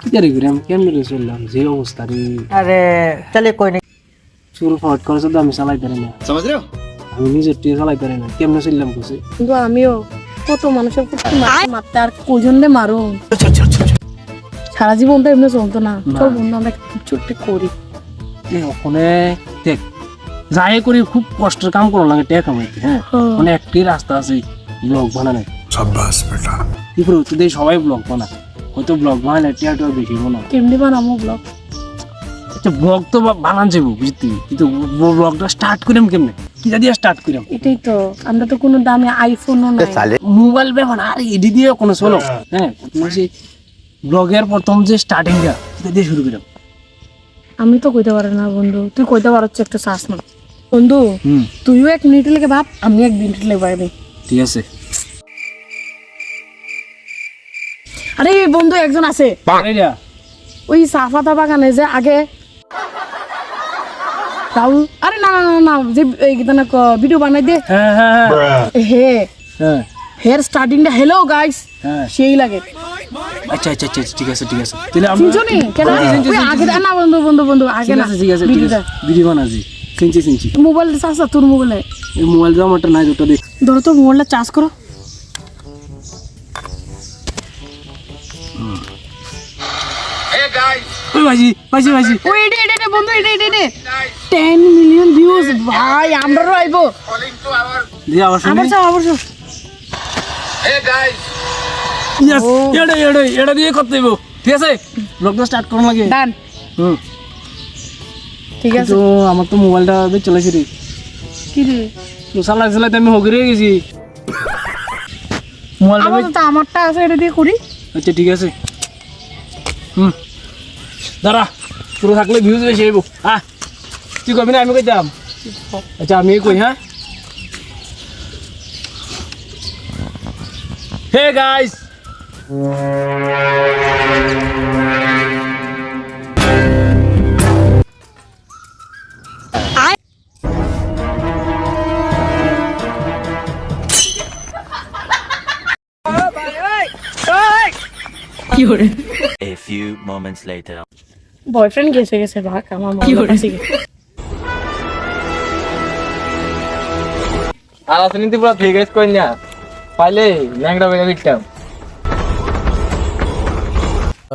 কি করে আমি কেমন চললাম? যে অবস্থা রে। আরে চলে কই নাই চুর ফট করে শুধু আমি চালাই পারি না। আমি নিজের টিয়ে চালাই পারি না। কেমনে চললাম কুসে কিন্তু আমিও কত মানুষের মারতে আর কজন রে মারো সারা জীবন তো এমনি চলতো না। চল বন্ধু আমরা কিছু একটা করি। ওখানে দেখ যাই করি খুব কষ্টের কাম করা লাগে টেকা কামাইতে হ্যাঁ। মানে একটি রাস্তা আছে ব্লগ বানানো কি করে সবাই ব্লগ বানা হয়তো ব্লগ বানালে টিয়া টিয়া বেশি বানা কেমনি বানাবো ব্লগ আচ্ছা ব্লগ তো বানান যাব বুঝতে। কিন্তু ব্লগটা স্টার্ট করিম কেমনে? কিটা দিয়ে স্টার্ট করিম। এটাই তো আমরা তো কোনো দামি আইফোনও নাই। মোবাইল ব্যবহার আর এডি দিয়ে কোনো চলো হ্যাঁ। বলছি ব্লগের প্রথম যে স্টার্টিংটা কিটা দিয়ে শুরু করিম। আমি তো কইতে পারি না বন্ধু তুই কইতে পারছ একটু শ্বাস না বন্ধু তুইও এক মিনিট লেগে ভাব আমি এক মিনিট লেগে ঠিক আছে। আরে বন্ধু একজন আছে। ওই সাফাতা বাগানে যে আগে রাহুল আরে না না না না যে এই গীতা না ভিডিও বানাই দে। হ্যাঁ হ্যাঁ হ্যাঁ। হে হ্যাঁ। হেয়ার স্টার্টিংটা হ্যালো গাইস হ্যাঁ। সেই লাগে। আচ্ছা আচ্ছা আচ্ছা ঠিক আছে ঠিক আছে। তাহলে আমরা চিনছো নি কেন আগে না বন্ধু বন্ধু বন্ধু আগে না। ঠিক আছে ঠিক আছে। ভিডিও বানাজি চিনছি চিনছি। মোবাইল চার্জ তোর মোবাইলে? এই মোবাইল দাও আমারটা নাই দুটো দে। ধরো তো মোবাইলটা চার্জ করো। ওই ভাইজি ভাইজি ভাইজি ওই এটা এটা এটা বন্ধু এটা এটা এটা টেন মিলিয়ন ভিউজ ভাই আমরাও আইবো। দিয়ে আবার শুনি। আবার চাও আবার চাও ইয়েস এটা এটা এটা দিয়ে করতে দেবো ঠিক আছে? ব্লগটা স্টার্ট করুন লাগে ডান হুম। ঠিক আছে। তো আমার তো মোবাইলটা চলেছে রে। কি রে? তো চালাই চালাইতে আমি হগিরে গেছি। মোবাইলটা আমারটা আছে এটা দিয়ে করি। আচ্ছা ঠিক আছে। হুম। দাঁড়া পুরো থাকলে ভিউজ বেশি আইব হ্যাঁ তুই কবি না আমি কইতাম আচ্ছা আমি কই হ্যাঁ hey guys A few moments later. Boyfriend গেছে গেছে ভাগ আমার মনে কাছে আর আসলে পুরো ঠিক আছে কই না? পাইলে ল্যাংড়া বেড়ে দিতাম।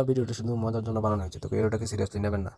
ভিডিওটা শুধু মজার জন্য বানানো হয়েছে তো ভিডিওটাকে সিরিয়াসলি নেবেন না।